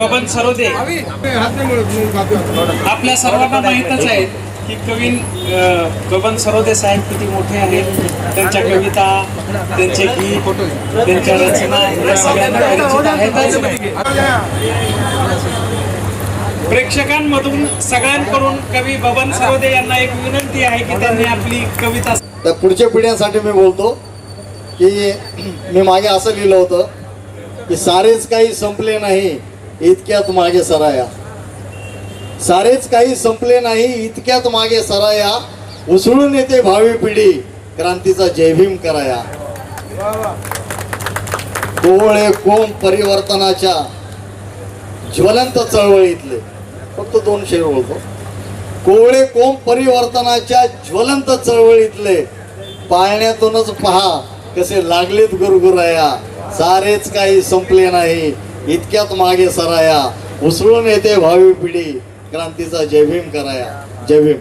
बबन सरोदे. आपल्या सर्वांना माहीतच आहे की कवी बबन सरोदे साहेब किती मोठे आहेत. त्यांच्या कविता त्यांचे गीत त्यांच्या रचना या सगळ्यांना परिचित आहेतच. प्रेक्षकांमधून सगळ्यांकडून कवी बबन सरोदे यांना एक विनंती आहे की त्यांनी आपली कविता तर पुढच्या पिढ्यांसाठी मी बोलतो की मी मागे असं लिहिलं होतं की सारेच काही संपले नाही. इतक्यात मागे सराया. सारेच काही संपले नाही इतक्यात मागे सराया. उसळून येते भावी पिढी क्रांतीचा जयभीम कराया. कोवळे कोम परिवर्तनाच्या ज्वलंत चळवळीतले. फक्त दोन शेर बोलतो कोवळे कोम परिवर्तनाच्या ज्वलंत चळवळीतले. पाळण्यातूनच पहा कसे लागलेत गुरगुराया. सारेच काही संपले नाही इतक्यात मागे सराया उसळून येते भावी पिढी. क्रांतीचा जयभीम कराया. जयभीम